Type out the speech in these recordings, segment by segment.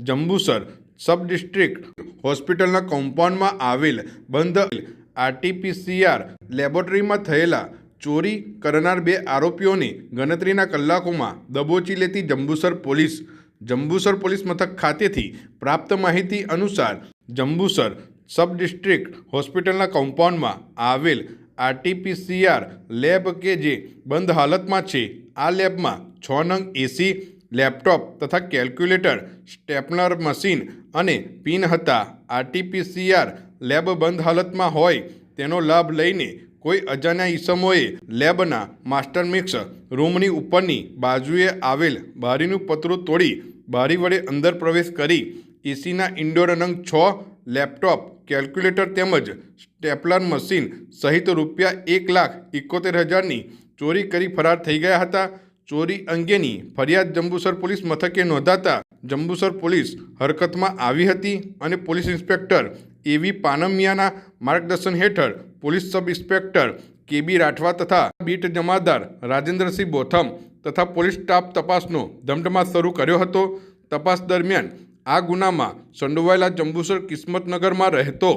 Jambusar sub district હોસ્પિટલના કમ્પાઉન્ડમાં આવેલ બંધ આરટીપીસીઆર લેબોરેટરીમાં થયેલા ચોરી કરનાર બે આરોપીઓની ગણતરીના કલાકોમાં દબોચી લેતી જંબુસર પોલીસ જંબુસર પોલીસ મથક ખાતેથી પ્રાપ્ત માહિતી અનુસાર જંબુસર સબ ડિસ્ટ્રિક્ટ હોસ્પિટલના કમ્પાઉન્ડમાં આવેલ આરટીપીસીઆર લેબ કે જે બંધ હાલતમાં છે, આ લેબમાં છ નંગ એસી લેપટોપ તથા કેલ્ક્યુલેટર સ્ટેપલર મશીન અને પિન હતા. આરટીપીસીઆર લેબ બંધ હાલતમાં હોય તેનો લાભ લઈને કોઈ અજાણ્યા ઈસમોએ લેબના માસ્ટર મિક્સ રૂમની ઉપરની બાજુએ આવેલ બારીનું પતરું તોડી બારી વડે અંદર પ્રવેશ કરી એસીના ઇન્ડોર નંગ છ, લેપટોપ, કેલ્ક્યુલેટર તેમજ સ્ટેપલર મશીન સહિત રૂપિયા એક લાખ એકોતેર હજારની ચોરી કરી ફરાર થઈ ગયા હતા. ચોરી અંગેની ફરિયાદ જંબુસર પોલીસ મથકે નોંધાતા જંબુસર પોલીસ હરકતમાં આવી હતી અને પોલીસ ઇન્સ્પેક્ટર એવી પાનમિયાના માર્ગદર્શન હેઠળ police sub inspector KB Rathwa તથા બીટ જમાદાર રાજેન્દ્રસિંહ બોથમ તથા પોલીસ સ્ટાફ તપાસનો ધમધમાટ શરૂ કર્યો હતો. તપાસ દરમિયાન આ ગુનામાં સંડોવાયેલા જંબુસર કિસ્મતનગરમાં રહેતો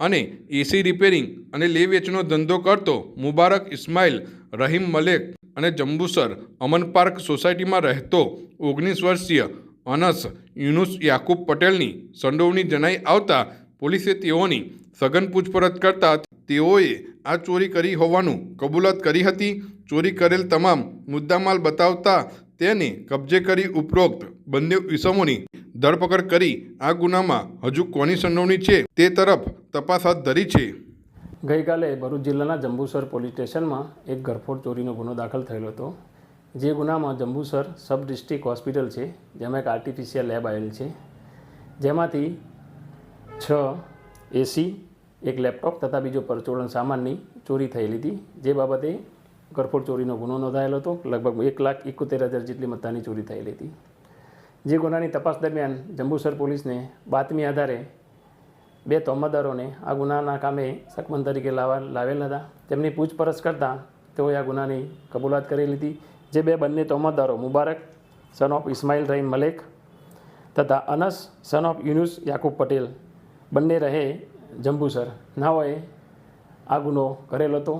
અને એસી રિપેરિંગ અને લે વેચનો ધંધો કરતો મુબારક ઇસ્માઇલ, રહીમ મલેક અને જંબુસર અમન પાર્ક સોસાયટીમાં રહેતો ઓગણીસ વર્ષીય અનસ યુનુસ યાકુબ પટેલની સંડોવણી જણાઈ આવતા પોલીસે તેઓની સઘન પૂછપરછ કરતા તેઓએ આ ચોરી કરી હોવાનું કબૂલાત કરી હતી. ચોરી કરેલ તમામ મુદ્દામાલ બતાવતા તેને કબજે કરી ઉપરોક્ત બંને ઇસમોની ધરપકડ કરી આ ગુનામાં હજુ કોની સંડોવણી છે તે તરફ તપાસ હાથ ધરી છે. ગઈકાલે ભરૂચ જિલ્લાના જંબુસર પોલીસ સ્ટેશનમાં એક ઘરફોડ ચોરીનો ગુનો દાખલ થયેલો હતો. જે ગુનામાં જંબુસર સબ ડિસ્ટ્રિક્ટ હોસ્પિટલ છે, જેમાં એક આર્ટિફિશિયલ લેબ આવેલ છે. જેમાંથી છ એસી એક લેપટોપ તથા બીજો પરચોળણ સામાનની ચોરી થયેલી હતી. જે બાબતે ઘરફોડ ચોરીનો ગુનો નોંધાયેલો હતો. લગભગ એક લાખ એકોતેર હજાર જેટલી મત્તાની ચોરી થયેલી હતી. જે ગુનાની તપાસ દરમિયાન જંબુસર પોલીસને બાતમી આધારે બે તોહમતદારોને આ ગુનાના કામે સકમંદ તરીકે લાવવા લાવેલ હતા. તેમની પૂછપરછ કરતાં તેઓએ આ ગુનાની કબૂલાત કરી લીધી જે બે બંને તોહમતદારો મુબારક સન ઓફ ઇસ્માઇલ રહીમ મલેક તથા અનસ સન ઓફ યુનુસ યાકુબ પટેલ બંને રહે જંબુસર. નાઓએ આ ગુનો કરેલો હતો.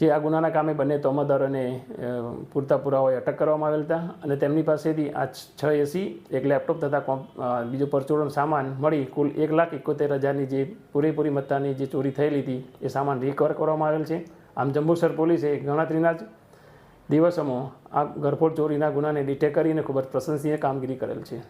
જે આ ગુનાના કામે બંને તોહમતદારોને અને પૂરતા પુરાવાએ અટક કરવામાં આવેલ હતા અને તેમની પાસેથી આ છ એસી, એક લેપટોપ તથા બીજો પરચોરણ સામાન મળી કુલ એક લાખ એકોતેર હજારની જે પૂરેપૂરી મત્તાની જે ચોરી થયેલી હતી, એ સામાન રિકવર કરવામાં આવેલ છે. આમ જંબુસર પોલીસે ગણતરીના જ દિવસોમાં આ ગરફોડ ચોરીના ગુનાને ડિટેક કરીને ખૂબ જ પ્રશંસનીય કામગીરી કરેલ છે.